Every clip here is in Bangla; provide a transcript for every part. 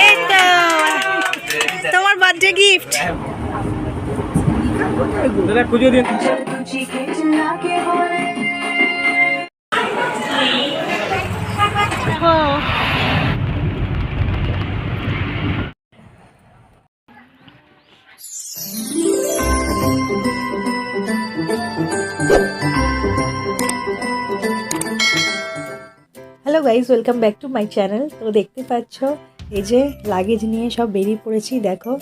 এই তো তোমার বার্থডে গিফট দাদা খুঁজে দিন। Hello guys welcome back to my channel তো দেখতে পাচ্ছ, এই যে লাগেজ নিয়ে সব বেরিয়ে পড়েছি, দেখো,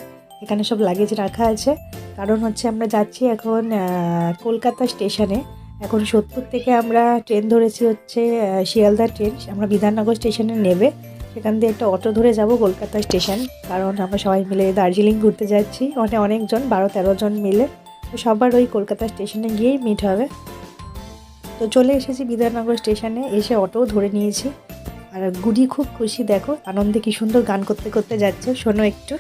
এখানে সব লাগেজ রাখা আছে। কারণ হচ্ছে আমরা যাচ্ছি এখন কলকাতা স্টেশনে এখন সোদপুর থেকে আমরা ট্রেন ধরেছি হচ্ছে শিয়ালদা ট্রেন আমরা বিধাননগর স্টেশনে নেবে। সেখান দিয়ে একটা অটো ধরে যাব কলকাতা স্টেশন কারণ আমরা সবাই মিলে দার্জিলিং ঘুরতে যাচ্ছি। অনেক অনেকজন, বারো তেরো জন মিলে। তো সবার ওই কলকাতা স্টেশনে গিয়েই মিট হবে। তো চলে এসেছি বিধাননগর স্টেশনে, এসে অটোও ধরে নিয়েছি। আর গুডি খুব খুশি, দেখো, আনন্দে কি সুন্দর গান করতে করতে যাচ্ছে, শোনো একটু।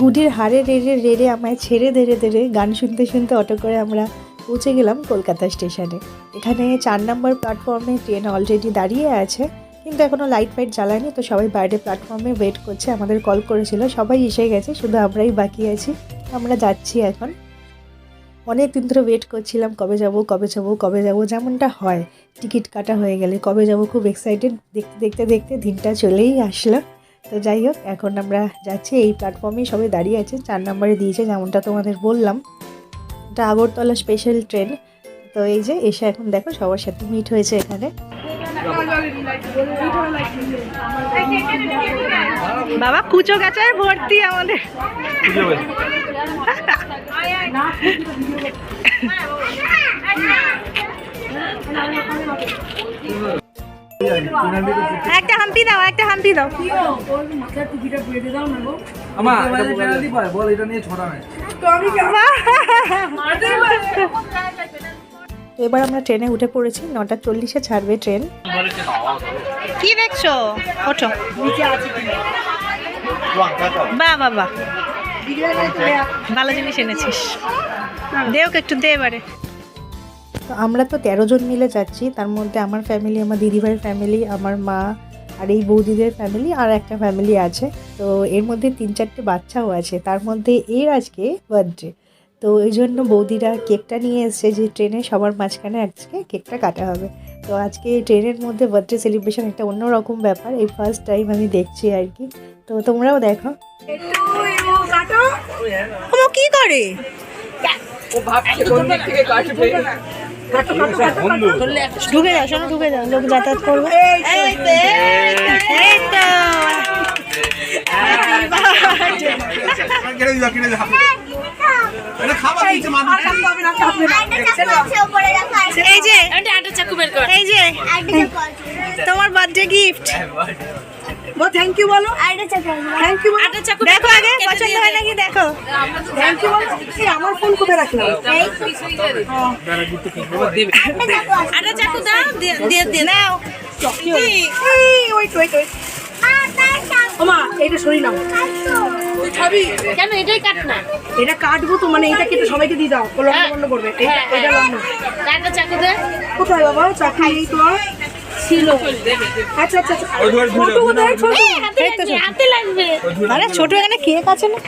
গুডির হাড়ে রেড়ে রেড়ে আমায় ছেড়ে ধরে ধরে গান শুনতে শুনতে অটো করে আমরা পৌঁছে গেলাম কলকাতা স্টেশনে। এখানে চার নম্বর প্ল্যাটফর্মে ট্রেন অলরেডি দাঁড়িয়ে আছে, কিন্তু এখনও লাইট ফাইট জ্বালায়নি, তো সবাই বাইরে প্ল্যাটফর্মে ওয়েট করছে, আমাদের কল করেছিল, সবাই এসে গেছে, শুধু আমরাই বাকি আছি, আমরা যাচ্ছি এখন। অনেক দিন ধরে ওয়েট করছিলাম, কবে যাব কবে যাব কবে যাব, যেমনটা হয়, টিকিট কাটা হয়ে গেলে, কবে যাব, খুব এক্সাইটেড দেখতে দেখতে দেখতে দিনটা চলেই আসলো। তো যাই হোক, এখন আমরা যাচ্ছি, এই প্ল্যাটফর্মেই সবাই দাঁড়িয়ে আছে, চার নম্বরে দিয়েছে, যেমনটা তোমাদের বললাম। এটা আগরতলা স্পেশাল ট্রেন তো এই যে এসে এখন দেখো সবার সাথে মিট হয়েছে এখানে। বাবা, কুচো গাছায় ভর্তি আমাদের। একটা হাম্পি দাও একটা হাম্পি দাও। আমার পেনাল্টি পায় বল এটা নিয়ে ছড়া নাই এবার আমরা ট্রেনে উঠে পড়েছি নটা চল্লিশে ছাড়বে ট্রেন। কি দেখছ? ওঠো। বা বাবা ভালো জিনিস এনেছিস। দে ওকে একটু দে এবারে। তো আমরা তো তেরো জন মিলে যাচ্ছি তার মধ্যে আমার ফ্যামিলি আমার দিদিভাইয়ের ফ্যামিলি আমার মা আর এই বৌদিদের ফ্যামিলি আর একটা ফ্যামিলি আছে। তো এর মধ্যে তিন চারটে বাচ্চাও আছে তার মধ্যে এর আজকে বার্থডে তো এই জন্য বৌদিরা কেকটা নিয়ে এসেছে যে ট্রেনে সবার মাঝখানে আজকে কেকটা কাটা হবে। তো আজকে ট্রেনের মধ্যে বার্থডে সেলিব্রেশন একটা অন্যরকম ব্যাপার এই ফার্স্ট টাইম আমি দেখছি আর কি। তো তোমরাও দেখো। ও কি করে? ঢুকে যাও শোনো ঢুকে যাও লোক যাতায়াত করবে। এই যে এই যে তোমার বার্থডে গিফট থ্যাংক ইউ বলো। থ্যাংক ইউ বলো। দেখো আগে পছন্দ হয় নাকি? দেখো। থ্যাংক ইউ বলো। এই আমার ফোন কোথায় রাখলাম? আটা চাকু দাও দিয়ে দিয়ে নাও। ওয়েট ওয়েট ওমা এইটা সরি নাও। কেন এটাই কাট না? এটা কাটবো তো মানে এটা কেটে সবাইকে দিয়ে দাও। লন্ডন বন্ধ করবে। এটা এটা চাকু দে। কোথায় বাবা? চাকরি এই তো? ছিল। আচ্ছা আচ্ছা, আচ্ছা। কোথায়? ছোট? হাতে লাগবে আরে ছোট এখানে না?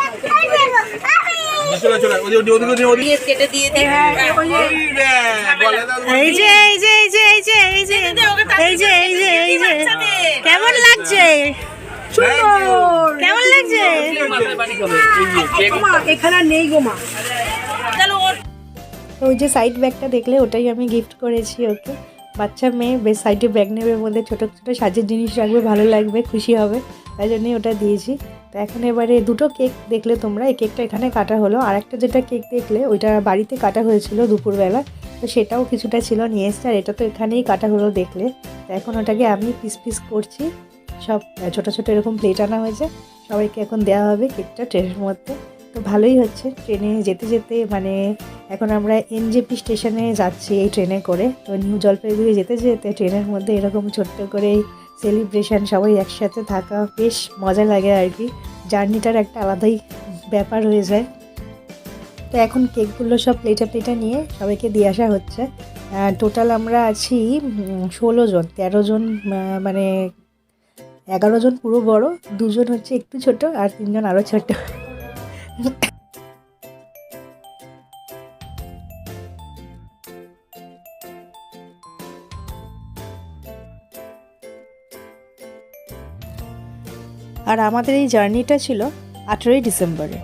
কেমন লাগছে? কেমন লাগছে? এখানে নেই গোমা ওই যে সাইড ব্যাগটা দেখলে ওটাই আমি গিফট করেছি ওকে। বাচ্চা মেয়ে, বেশ সাইডে ব্যাগ নেবে মধ্যে ছোটো ছোটো সাজের জিনিস রাখবে, ভালো লাগবে, খুশি হবে, তাই জন্যই ওটা দিয়েছি। তো এখন এবারে দুটো কেক দেখলে তোমরা, এই কেকটা এখানে কাটা হলো। আর একটা যেটা কেক দেখলে, ওইটা বাড়িতে কাটা হয়েছিল দুপুরবেলা, তো সেটাও কিছুটা ছিল, নিয়ে এসছে, আর এটা তো এখানেই কাটা হলো দেখলে। তো এখন ওটাকে আমি পিস পিস করছি, সব ছোটো ছোটো এরকম প্লেট আনা হয়েছে, সবাইকে এখন দেওয়া হবে কেকটা ট্রেনের মধ্যে। তো ভালোই হচ্ছে ট্রেনে যেতে যেতে মানে এখন আমরা এনজেপি স্টেশনে যাচ্ছি এই ট্রেনে করে। তো নিউ জলপাইগুড়ি যেতে যেতে ট্রেনের মধ্যে এরকম ছোট্ট করে সেলিব্রেশন সবাই একসাথে থাকা বেশ মজা লাগে আর কি। জার্নিটার একটা আলাদাই ব্যাপার হয়ে যায়। তো এখন কেকগুলো সব প্লেটা প্লেটা নিয়ে সবাইকে দিয়ে আসা হচ্ছে। টোটাল আমরা আছি ষোলো জন, তেরো জন মানে এগারো জন পুরো বড়, দুজন হচ্ছে একটু ছোট আর তিনজন আরও ছোট। আর আমাদের এই জার্নিটা ছিল আঠেরোই ডিসেম্বরে।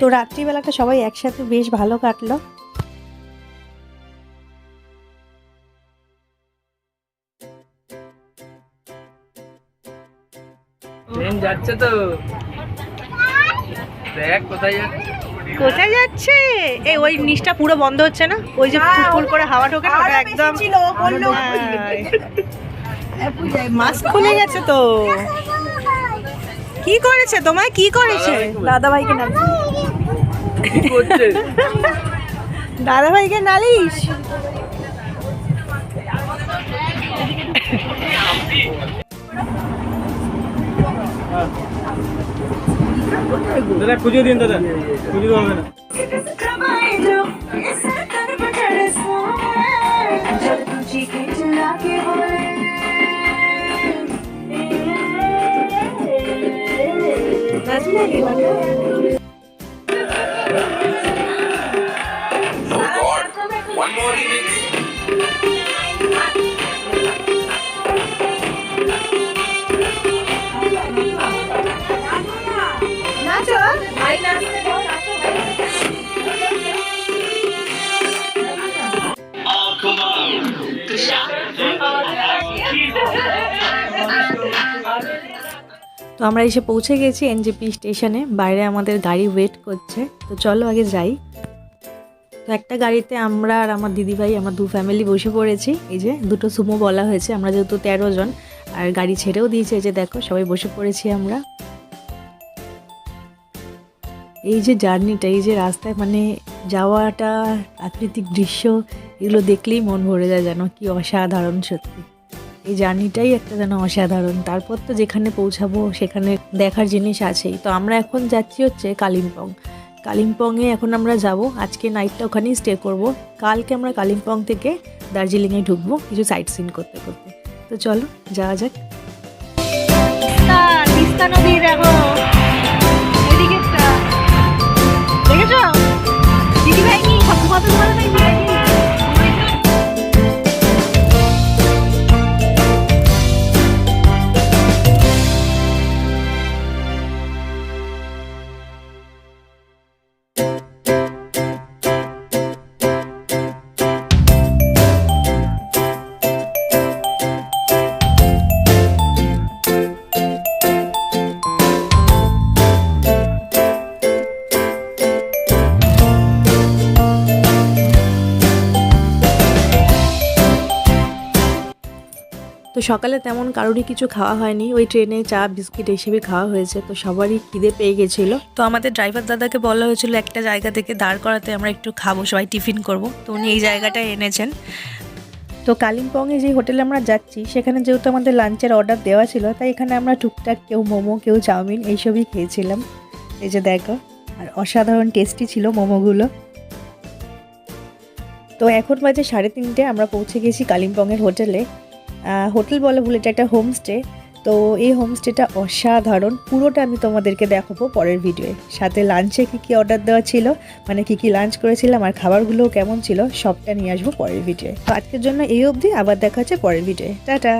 তো রাত্রিবেলাটা সবাই একসাথে বেশ ভালো কাটলো। ট্রেন যাচ্ছে তো। দেখ কোথায় যাচ্ছে? কোথায় যাচ্ছে? এই ওই নিচটা পুরো বন্ধ হচ্ছে না? ওই যে ফুল করে হাওয়া ঢোকে না ওটা একদম মাস্ক খুলে গেছে তো। কি করেছে তোমায়? কি করেছে? দাদা ভাইকে কি করছে? দাদা ভাইকে নালিশ। দাদা খুঁজে দিন দাদা। খুঁজে হবে না। তো আমরা এসে পৌঁছে গেছি এনজেপি স্টেশনে। বাইরে আমাদের গাড়ি ওয়েট করছে। তো চলো আগে যাই। তো একটা গাড়িতে আমরা আর আমার দিদিভাই, আমার দু ফ্যামিলি বসে পড়েছি। এই যে দুটো সুমো বলা হয়েছে, আমরা যেহেতু তেরো জন, আর গাড়ি ছেড়েও দিয়েছে যে দেখো, সবাই বসে পড়েছি আমরা। এই যে জার্নিটা, এই যে রাস্তায় মানে যাওয়াটা প্রাকৃতিক দৃশ্য, এগুলো দেখলেই মন ভরে যায় যেন, কি অসাধারণ সত্যি। এই জার্নিটাই একটা যেন অসাধারণ। তারপর তো যেখানে পৌঁছাবো সেখানে দেখার জিনিস আছেই। তো আমরা এখন যাচ্ছি হচ্ছে কালিম্পং। কালিম্পংয়ে এখন আমরা যাব। আজকে নাইটটা ওখানেই স্টে করব। কালকে আমরা কালিম্পং থেকে দার্জিলিংয়ে ঢুকবো কিছু সাইট সিন করতে করতে। তো চলো, যাওয়া যাক। তিস্তা নদী দেখো তো সকালে তেমন কারোরই কিছু খাওয়া হয়নি। ওই ট্রেনে চা, বিস্কিট এইসবই খাওয়া হয়েছে। তো সবারই খিদে পেয়ে গেছিল। তো আমাদের ড্রাইভার দাদাকে বলা হয়েছিল, একটা জায়গা থেকে দাঁড় করাতে আমরা একটু খাব, সবাই টিফিন করব। তো উনি এই জায়গাটায় এনেছেন। তো কালিম্পংয়ে যে হোটেলে আমরা যাচ্ছি, সেখানে যেহেতু আমাদের লাঞ্চের অর্ডার দেওয়া ছিল, তাই এখানে আমরা টুকটাক কেউ মোমো, কেউ চাউমিন এইসবই খেয়েছিলাম। এই যে দেখো, আর অসাধারণ টেস্টি ছিল মোমোগুলো। তো এখন বাজে সাড়ে তিনটে, আমরা পৌঁছে গেছি কালিম্পংয়ের হোটেলে। হোটেল বলে ভুলে, এটা একটা হোমস্টে তো এই হোমস্টেটা অসাধারণ। পুরোটা আমি তোমাদেরকে দেখাবো পরের ভিডিওয়ে সাথে লাঞ্চে কী কী অর্ডার দেওয়া ছিল মানে কি কি লাঞ্চ করেছিলাম আর খাবারগুলোও কেমন ছিল, সবটা নিয়ে আসব পরের ভিডিওয়ে তো আজকের জন্য এই অবধি, আবার দেখা হচ্ছে পরের ভিডিওয়ে টাটা!